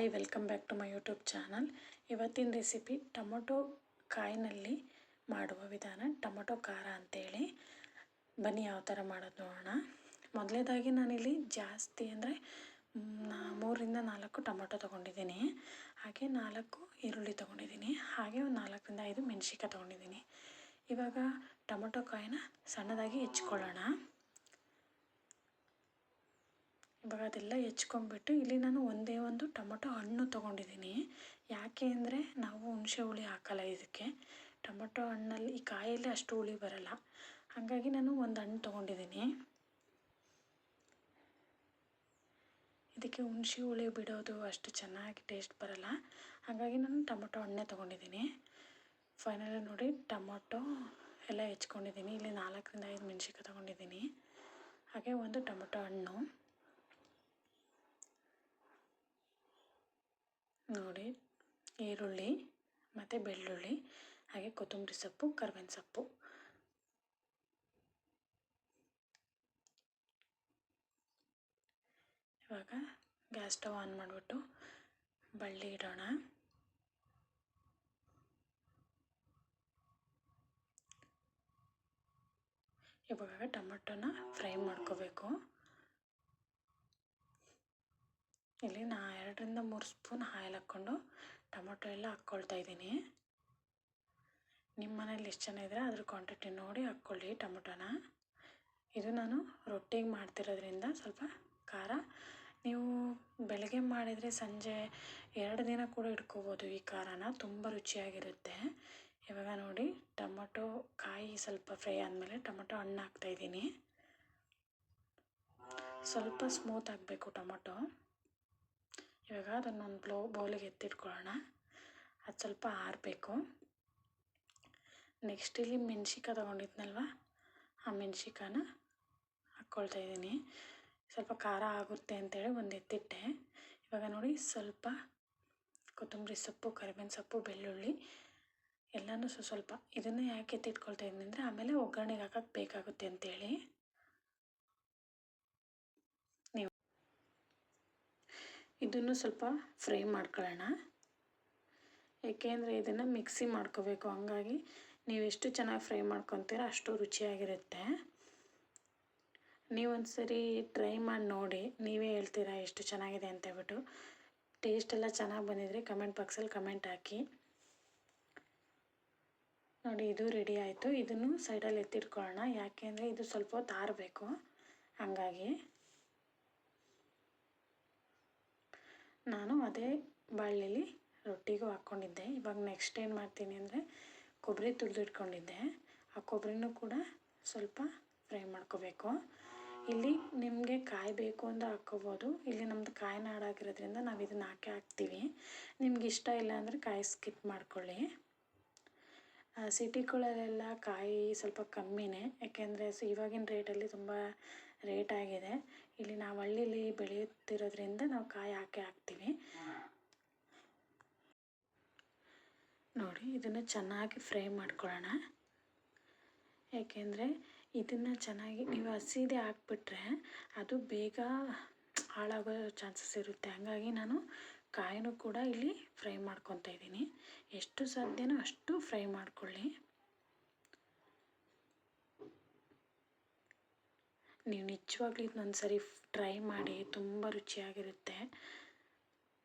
Hi, welcome back to my YouTube channel. ಇವತ್ತಿನ recipe tomato ಕಾಯಿನಲ್ಲಿ ಮಾಡುವ ವಿಧಾನ, ಟೊಮೊಟೊ ಖಾರ ಅಂತೇಳಿ. ಬನ್ನಿ ಯಾವ ಥರ ಮಾಡೋದು ನೋಡೋಣ. ಮೊದಲೇದಾಗಿ ನಾನಿಲ್ಲಿ ಜಾಸ್ತಿ ಅಂದರೆ ಮೂರರಿಂದ ನಾಲ್ಕು ಟೊಮೊಟೊ ತೊಗೊಂಡಿದ್ದೀನಿ. ಹಾಗೆ ನಾಲ್ಕು ಈರುಳ್ಳಿ ತೊಗೊಂಡಿದ್ದೀನಿ. ಹಾಗೆ ಒಂದು ನಾಲ್ಕರಿಂದ ಐದು ಮೆಣಸಿನ್ಕಾಯಿ ತೊಗೊಂಡಿದ್ದೀನಿ. ಇವಾಗ ಟೊಮೊಟೊ ಕಾಯಿನ ಸಣ್ಣದಾಗಿ ಹೆಚ್ಕೊಳ್ಳೋಣ. ಇವಾಗ ಅದೆಲ್ಲ ಹೆಚ್ಕೊಂಡ್ಬಿಟ್ಟು ಇಲ್ಲಿ ನಾನು ಒಂದೇ ಒಂದು ಟೊಮೊಟೊ ಹಣ್ಣು ತೊಗೊಂಡಿದ್ದೀನಿ. ಯಾಕೆ ಅಂದರೆ ನಾವು ಹುಣಸೆ ಹುಳಿ ಹಾಕಲ್ಲ ಇದಕ್ಕೆ. ಟೊಮೊಟೊ ಹಣ್ಣಲ್ಲಿ ಈ ಕಾಯಲ್ಲಿ ಅಷ್ಟು ಹುಳಿ ಬರಲ್ಲ. ಹಾಗಾಗಿ ನಾನು ಒಂದು ಹಣ್ಣು ತೊಗೊಂಡಿದ್ದೀನಿ. ಇದಕ್ಕೆ ಹುಣಸೆ ಹುಳಿ ಬಿಡೋದು ಅಷ್ಟು ಚೆನ್ನಾಗಿ ಟೇಸ್ಟ್ ಬರಲ್ಲ. ಹಾಗಾಗಿ ನಾನು ಟೊಮೊಟೊ ಹಣ್ಣೇ ತೊಗೊಂಡಿದ್ದೀನಿ. ಫೈನಲಿ ನೋಡಿ ಟೊಮೊಟೊ ಎಲ್ಲ ಹೆಚ್ಕೊಂಡಿದ್ದೀನಿ. ಇಲ್ಲಿ ನಾಲ್ಕರಿಂದ ಐದು ಮೆಣಸಿಕ ತೊಗೊಂಡಿದ್ದೀನಿ. ಹಾಗೆ ಒಂದು ಟೊಮೊಟೊ ಹಣ್ಣು ನೋಡಿ ಈರುಳ್ಳಿ, ಮತ್ತು ಬೆಳ್ಳುಳ್ಳಿ, ಹಾಗೆ ಕೊತ್ತಂಬರಿ ಸೊಪ್ಪು, ಕರ್ಬೇವಿನ ಸೊಪ್ಪು. ಇವಾಗ ಗ್ಯಾಸ್ ಸ್ಟವ್ ಆನ್ ಮಾಡಿಬಿಟ್ಟು ಬಳ್ಳಿ ಇಡೋಣ. ಇವಾಗ ಟೊಮೆಟೊನ ಫ್ರೈ ಮಾಡ್ಕೋಬೇಕು. ಇಲ್ಲಿ ನಾ ಎರಡರಿಂದ ಮೂರು ಸ್ಪೂನ್ ಆಯಿಲ್ ಹಾಕ್ಕೊಂಡು ಟೊಮೊಟೊ ಎಲ್ಲ ಹಾಕ್ಕೊಳ್ತಾ ಇದ್ದೀನಿ. ನಿಮ್ಮ ಮನೇಲಿ ಎಷ್ಟು ಜನ ಇದ್ದರೆ? ಅದ್ರ ಕ್ವಾಂಟಿಟಿ ನೋಡಿ ಹಾಕ್ಕೊಳ್ಳಿ ಟೊಮೊಟೊನ. ಇದು ನಾನು ರೊಟ್ಟಿಗೆ ಮಾಡ್ತಿರೋದ್ರಿಂದ ಸ್ವಲ್ಪ ಖಾರ. ನೀವು ಬೆಳಗ್ಗೆ ಮಾಡಿದರೆ ಸಂಜೆ ಎರಡು ದಿನ ಕೂಡ ಇಟ್ಕೋಬೋದು ಈ ಖಾರನ. ತುಂಬ ರುಚಿಯಾಗಿರುತ್ತೆ. ಇವಾಗ ನೋಡಿ ಟೊಮೊಟೊ ಕಾಯಿ ಸ್ವಲ್ಪ ಫ್ರೈ ಆದಮೇಲೆ ಟೊಮೊಟೊ ಹಣ್ಣು ಹಾಕ್ತಾಯಿದ್ದೀನಿ ಸ್ವಲ್ಪ ಸ್ಮೂತ್ ಆಗಬೇಕು ಟೊಮೊಟೊ. ಇವಾಗ ಅದನ್ನೊಂದು ಬ್ಲೋ ಬೌಲಿಗೆ ಎತ್ತಿಟ್ಕೊಳ್ಳೋಣ ಅದು ಸ್ವಲ್ಪ ಆರಬೇಕು. ನೆಕ್ಸ್ಟ್ ಇಲ್ಲಿ ಮೆಣ್ಸಿಕಾಯಿ ತೊಗೊಂಡಿದ್ನಲ್ವ? ಆ ಮೆಣ್ಸಿಕಾಯನ್ನ ಹಾಕ್ಕೊಳ್ತಾ ಇದ್ದೀನಿ. ಸ್ವಲ್ಪ ಖಾರ ಆಗುತ್ತೆ ಅಂತೇಳಿ ಒಂದು ಎತ್ತಿಟ್ಟೆ. ಇವಾಗ ನೋಡಿ, ಸ್ವಲ್ಪ ಕೊತ್ತಂಬರಿ ಸೊಪ್ಪು, ಕರಿಬೇವಿನ ಸೊಪ್ಪು, ಬೆಳ್ಳುಳ್ಳಿ ಎಲ್ಲನೂ ಸ್ವಸ್ವಲ್ಪ ಇದನ್ನು ಯಾಕೆ ಎತ್ತಿಟ್ಕೊಳ್ತಾ ಇದ್ದೀನಿ ಅಂದರೆ ಆಮೇಲೆ ಒಗ್ಗರಣೆಗೆ ಹಾಕೋಕೆ ಬೇಕಾಗುತ್ತೆ ಅಂತೇಳಿ ನೀವು ಇದನ್ನು ಸ್ವಲ್ಪ ಫ್ರೈ ಮಾಡ್ಕೊಳ್ಳೋಣ. ಏಕೆಂದರೆ ಇದನ್ನು ಮಿಕ್ಸಿ ಮಾಡ್ಕೋಬೇಕು. ಹಂಗಾಗಿ ನೀವು ಎಷ್ಟು ಚೆನ್ನಾಗಿ ಫ್ರೈ ಮಾಡ್ಕೊತೀರ ಅಷ್ಟು ರುಚಿಯಾಗಿರುತ್ತೆ. ನೀವೊಂದು ಸರಿ ಟ್ರೈ ಮಾಡಿ ನೋಡಿ. ನೀವೇ ಹೇಳ್ತೀರಾ ಎಷ್ಟು ಚೆನ್ನಾಗಿದೆ ಅಂತ ಹೇಳ್ಬಿಟ್ಟು. ಟೇಸ್ಟ್ ಎಲ್ಲ ಚೆನ್ನಾಗಿ ಬಂದಿದ್ರೆ ಕಮೆಂಟ್ ಬಾಕ್ಸಲ್ಲಿ ಕಮೆಂಟ್ ಹಾಕಿ. ನೋಡಿ, ಇದು ರೆಡಿ ಆಯಿತು. ಇದನ್ನು ಸೈಡಲ್ಲಿ ಎತ್ತಿಟ್ಕೊಳ್ಳೋಣ. ಯಾಕೆ ಅಂದರೆ ಇದು ಸ್ವಲ್ಪ ಹೊತ್ತು ಆರಬೇಕು. ಹಾಗಾಗಿ ನಾನು ಅದೇ ಬಾಳಲ್ಲಿ ರೊಟ್ಟಿಗೂ ಹಾಕ್ಕೊಂಡಿದ್ದೆ. ಇವಾಗ ನೆಕ್ಸ್ಟ್ ಏನು ಮಾಡ್ತೀನಿ ಅಂದರೆ ಕೊಬ್ಬರಿ ತುರಿದಿಟ್ಕೊಂಡಿದ್ದೆ ಆ ಕೊಬ್ಬರಿನೂ ಕೂಡ ಸ್ವಲ್ಪ ಫ್ರೈ ಮಾಡ್ಕೋಬೇಕು. ಇಲ್ಲಿ ನಿಮಗೆ ಕಾಯಿ ಬೇಕು ಅಂತ ಹಾಕ್ಕೋಬೋದು ಇಲ್ಲಿ ನಮ್ಮದು ಕಾಯಿ ನಾಡಾಗಿರೋದ್ರಿಂದ ನಾವು ಇದನ್ನು ಹಾಕಿ ಹಾಕ್ತೀವಿ. ನಿಮ್ಗೆ ಇಷ್ಟ ಇಲ್ಲ ಅಂದರೆ ಕಾಯಿ ಸ್ಕಿಪ್ ಮಾಡ್ಕೊಳ್ಳಿ. ಸಿಟಿಗಳಲ್ಲೆಲ್ಲ ಕಾಯಿ ಸ್ವಲ್ಪ ಕಮ್ಮಿನೇ. ಯಾಕೆಂದರೆ ಇವಾಗಿನ ರೇಟಲ್ಲಿ ತುಂಬ ರೇಟ್ ಆಗಿದೆ. ಇಲ್ಲಿ ನಾವು ಹಳ್ಳಿಲಿ ಬೆಳೆಯುತ್ತಿರೋದ್ರಿಂದ ನಾವು ಕಾಯಿ ಹಾಕೇ ಹಾಕ್ತೀವಿ. ನೋಡಿ, ಇದನ್ನು ಚೆನ್ನಾಗಿ ಫ್ರೈ ಮಾಡ್ಕೊಳ್ಳೋಣ. ಏಕೆಂದರೆ ಇದನ್ನು ಚೆನ್ನಾಗಿ ನೀವು ಹಸಿದೆ ಹಾಕ್ಬಿಟ್ರೆ ಅದು ಬೇಗ ಹಾಳಾಗೋ ಚಾನ್ಸಸ್ ಇರುತ್ತೆ. ಹಾಗಾಗಿ ನಾನು ಕಾಯಿನೂ ಕೂಡ ಇಲ್ಲಿ ಫ್ರೈ ಮಾಡ್ಕೊತಾ ಇದ್ದೀನಿ. ಎಷ್ಟು ಸಾಧ್ಯನೋ ಅಷ್ಟು ಫ್ರೈ ಮಾಡಿಕೊಳ್ಳಿ. ನೀವು ನಿಜವಾಗ್ಲೂ ಇದನ್ನೊಂದು ಸರಿ ಟ್ರೈ ಮಾಡಿ, ತುಂಬ ರುಚಿಯಾಗಿರುತ್ತೆ.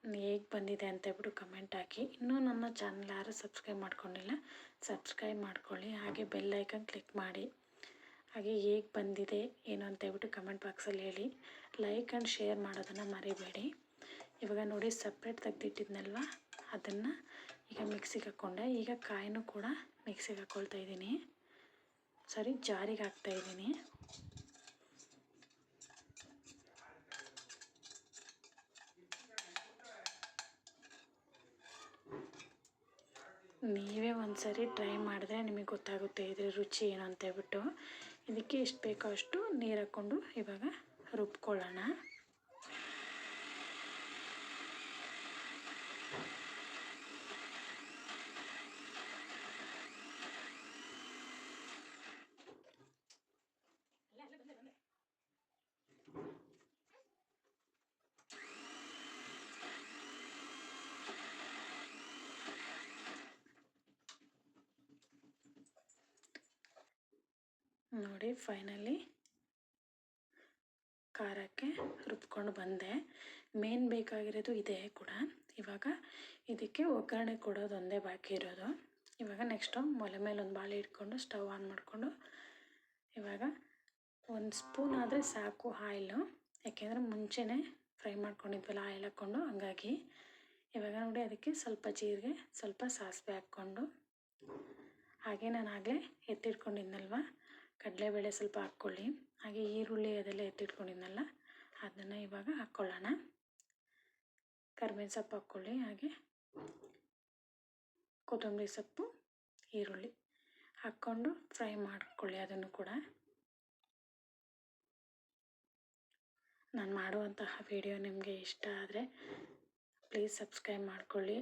ಹೇಗೆ ಬಂದಿದೆ ಅಂತ ಹೇಳ್ಬಿಟ್ಟು ಕಮೆಂಟ್ ಹಾಕಿ. ಇನ್ನೂ ನನ್ನ ಚಾನಲ್ ಯಾರು ಸಬ್ಸ್ಕ್ರೈಬ್ ಮಾಡ್ಕೊಂಡಿಲ್ಲ, ಸಬ್ಸ್ಕ್ರೈಬ್ ಮಾಡ್ಕೊಳ್ಳಿ. ಹಾಗೆ ಬೆಲ್ ಐಕನ್ ಕ್ಲಿಕ್ ಮಾಡಿ. ಹಾಗೆ ಹೇಗೆ ಬಂದಿದೆ, ಏನು ಅಂತ ಹೇಳ್ಬಿಟ್ಟು ಕಮೆಂಟ್ ಬಾಕ್ಸಲ್ಲಿ ಹೇಳಿ. ಲೈಕ್ ಆ್ಯಂಡ್ ಶೇರ್ ಮಾಡೋದನ್ನು ಮರಿಬೇಡಿ. ಇವಾಗ ನೋಡಿ ಸಪ್ರೇಟ್ ತೆಗೆದಿಟ್ಟಿದ್ನಲ್ವ ಅದನ್ನು ಈಗ ಮಿಕ್ಸಿಗೆ ಹಾಕ್ಕೊಂಡೆ ಈಗ ಕಾಯಿನೂ ಕೂಡ ಮಿಕ್ಸಿಗೆ ಹಾಕ್ಕೊಳ್ತಾ ಇದ್ದೀನಿ. ಸರಿ, ಜಾರಿಗೆ ಹಾಕ್ತಾ ಇದ್ದೀನಿ. ನೀವೇ ಒಂದು ಸರಿ ಟ್ರೈ ಮಾಡಿದ್ರೆ ನಿಮಗೆ ಗೊತ್ತಾಗುತ್ತೆ ಇದ್ರ ರುಚಿ ಏನು ಅಂತ ಹೇಳ್ಬಿಟ್ಟು. ಇದಕ್ಕೆ ಎಷ್ಟು ಬೇಕೋ ಅಷ್ಟು ನೀರು ಹಾಕ್ಕೊಂಡು ಇವಾಗ ರುಬ್ಕೊಳ್ಳೋಣ. ನೋಡಿ ಫೈನಲಿ ಖಾರಕ್ಕೆ ರುಬ್ಕೊಂಡು ಬಂದೆ. ಮೇನ್ ಬೇಕಾಗಿರೋದು ಇದೇ ಕೂಡ. ಇವಾಗ ಇದಕ್ಕೆ ಒಗ್ಗರಣೆ ಕೊಡೋದು ಒಂದೇ ಬಾಕಿ ಇರೋದು. ಇವಾಗ ನೆಕ್ಸ್ಟು ಒಲೆ ಮೇಲೆ ಒಂದು ಬಾಳೆ ಇಟ್ಕೊಂಡು ಸ್ಟವ್ ಆನ್ ಮಾಡಿಕೊಂಡು ಇವಾಗ ಒಂದು ಸ್ಪೂನ್ ಆದರೆ ಸಾಕು ಆಯಿಲು ಯಾಕೆಂದರೆ ಮುಂಚೆನೇ ಫ್ರೈ ಮಾಡ್ಕೊಂಡಿದ್ವಲ್ಲ ಆಯಿಲ್ ಹಾಕ್ಕೊಂಡು ಹಂಗಾಗಿ ಇವಾಗ ನೋಡಿ ಅದಕ್ಕೆ ಸ್ವಲ್ಪ ಜೀರಿಗೆ, ಸ್ವಲ್ಪ ಸಾಸಿವೆ ಹಾಕ್ಕೊಂಡು ಹಾಗೆ ನಾನು ಆಗಲೇ ಎತ್ತಿಟ್ಕೊಂಡಿದ್ನಲ್ವ? ಕಡಲೆಬೇಳೆ ಸ್ವಲ್ಪ ಹಾಕ್ಕೊಳ್ಳಿ. ಹಾಗೆ ಈರುಳ್ಳಿ ಅದೆಲ್ಲ ಎತ್ತಿಟ್ಕೊಂಡಿದ್ನಲ್ಲ, ಅದನ್ನು ಇವಾಗ ಹಾಕ್ಕೊಳ್ಳೋಣ. ಕರ್ಬೇವಿನ ಸೊಪ್ಪು ಹಾಕ್ಕೊಳ್ಳಿ, ಹಾಗೆ ಕೊತ್ತಂಬರಿ ಸೊಪ್ಪು, ಈರುಳ್ಳಿ ಹಾಕ್ಕೊಂಡು ಫ್ರೈ ಮಾಡ್ಕೊಳ್ಳಿ ಅದನ್ನು ಕೂಡ. ನಾನು ಮಾಡುವಂತಹ ವಿಡಿಯೋ ನಿಮಗೆ ಇಷ್ಟ ಆದರೆ ಪ್ಲೀಸ್ ಸಬ್ಸ್ಕ್ರೈಬ್ ಮಾಡ್ಕೊಳ್ಳಿ.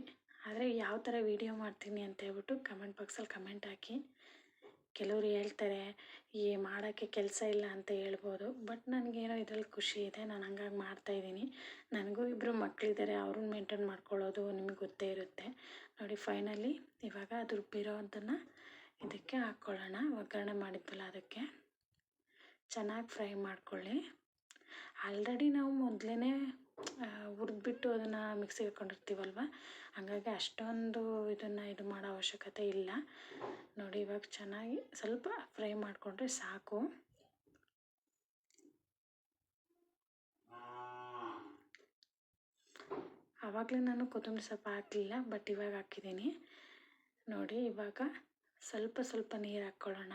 ಆದರೆ ಯಾವ ಥರ ವಿಡಿಯೋ ಮಾಡ್ತೀನಿ ಅಂತ ಹೇಳ್ಬಿಟ್ಟು ಕಮೆಂಟ್ ಬಾಕ್ಸಲ್ಲಿ ಕಮೆಂಟ್ ಹಾಕಿ. ಕೆಲವರು ಹೇಳ್ತಾರೆ ಈ ಮಾಡೋಕ್ಕೆ ಕೆಲಸ ಇಲ್ಲ ಅಂತ ಹೇಳ್ಬೋದು. ಬಟ್ ನನಗೇನೋ ಇದರಲ್ಲಿ ಖುಷಿ ಇದೆ, ನಾನು ಹಂಗಾಗಿ ಮಾಡ್ತಾಯಿದ್ದೀನಿ ನನಗೂ ಇಬ್ಬರು ಮಕ್ಕಳಿದ್ದಾರೆ ಅವ್ರನ್ನ ಮೇಂಟೈನ್ ಮಾಡ್ಕೊಳ್ಳೋದು ನಿಮಗೆ ಗೊತ್ತೇ ಇರುತ್ತೆ. ನೋಡಿ, ಫೈನಲಿ ಇವಾಗ ಅದು ರುಬ್ಬಿರೋದನ್ನು ಇದಕ್ಕೆ ಹಾಕ್ಕೊಳ್ಳೋಣ. ಒಗ್ಗರಣೆ ಮಾಡಿದ್ವಲ್ಲ ಅದಕ್ಕೆ. ಚೆನ್ನಾಗಿ ಫ್ರೈ ಮಾಡ್ಕೊಳ್ಳಿ. ಆಲ್ರೆಡಿ ನಾವು ಮೊದಲೇ ಹುರಿದ್ಬಿಟ್ಟು ಅದನ್ನು ಮಿಕ್ಸಿಗೆ ಹಾಕ್ಕೊಂಡಿರ್ತೀವಲ್ವ ಹಾಗಾಗಿ ಅಷ್ಟೊಂದು ಇದನ್ನು ಇದು ಮಾಡೋ ಅವಶ್ಯಕತೆ ಇಲ್ಲ. ನೋಡಿ ಇವಾಗ ಚೆನ್ನಾಗಿ ಸ್ವಲ್ಪ ಫ್ರೈ ಮಾಡಿಕೊಂಡ್ರೆ ಸಾಕು. ಆವಾಗಲೇ ನಾನು ಕೊತ್ತಂಬರಿ ಸೊಪ್ಪು ಹಾಕಲಿಲ್ಲ, ಬಟ್ ಇವಾಗ ಹಾಕಿದ್ದೀನಿ. ನೋಡಿ ಇವಾಗ ಸ್ವಲ್ಪ ಸ್ವಲ್ಪ ನೀರು ಹಾಕ್ಕೊಳ್ಳೋಣ.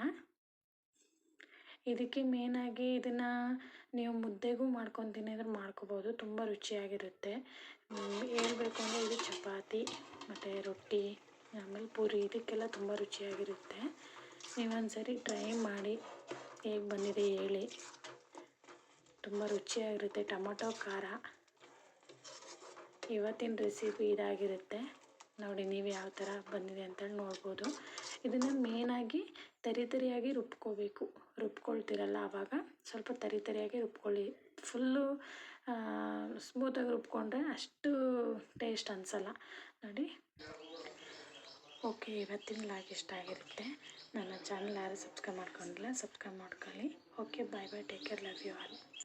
ಇದಕ್ಕೆ ಮೇನಾಗಿ ಇದನ್ನು ನೀವು ಮುದ್ದೆಗೂ ಮಾಡ್ಕೊತೀನಿ ತಿನ್ನಿದ್ರೆ ಮಾಡ್ಕೋಬೋದು. ತುಂಬ ರುಚಿಯಾಗಿರುತ್ತೆ. ಹೇಳ್ಬೇಕು ಅಂದರೆ ಇದು ಚಪಾತಿ, ಮತ್ತು ರೊಟ್ಟಿ, ಆಮೇಲೆ ಪೂರಿ, ಇದಕ್ಕೆಲ್ಲ ತುಂಬ ರುಚಿಯಾಗಿರುತ್ತೆ. ನೀವೊಂದು ಸರಿ ಟ್ರೈ ಮಾಡಿ, ಹೇಗೆ ಬಂದಿದೆ ಹೇಳಿ. ತುಂಬ ರುಚಿಯಾಗಿರುತ್ತೆ. ಟೊಮೊಟೊ, ಖಾರ. ಇವತ್ತಿನ ರೆಸಿಪಿ ಇದಾಗಿರುತ್ತೆ. ನೋಡಿ, ನೀವು ಯಾವ ಥರ ಬಂದಿದೆ ಅಂತೇಳಿ ನೋಡ್ಬೋದು. ಇದನ್ನು ಮೇನಾಗಿ ತರಿ ತರಿಯಾಗಿ ರುಬ್ಕೋಬೇಕು. ರುಬ್ಕೊಳ್ತೀರಲ್ಲ ಆವಾಗ? ಸ್ವಲ್ಪ ತರಿ ತರಿಯಾಗಿ ರುಬ್ಕೊಳ್ಳಿ. ಫುಲ್ಲು ಸ್ಮೂತಾಗಿ ರುಬ್ಕೊಂಡ್ರೆ ಅಷ್ಟು ಟೇಸ್ಟ್ ಅನಿಸಲ್ಲ. ನೋಡಿ. ಓಕೆ ಇವತ್ತಿನ ಲಾಗ್ ಇಷ್ಟ ಆಗಿರುತ್ತೆ. ನನ್ನ ಚಾನಲ್ ಯಾರು ಸಬ್ಸ್ಕ್ರೈಬ್ ಮಾಡ್ಕೊಂಡಿಲ್ಲ ಸಬ್ಸ್ಕ್ರೈಬ್ ಮಾಡ್ಕೊಳ್ಳಿ. Okay bye bye take care love you all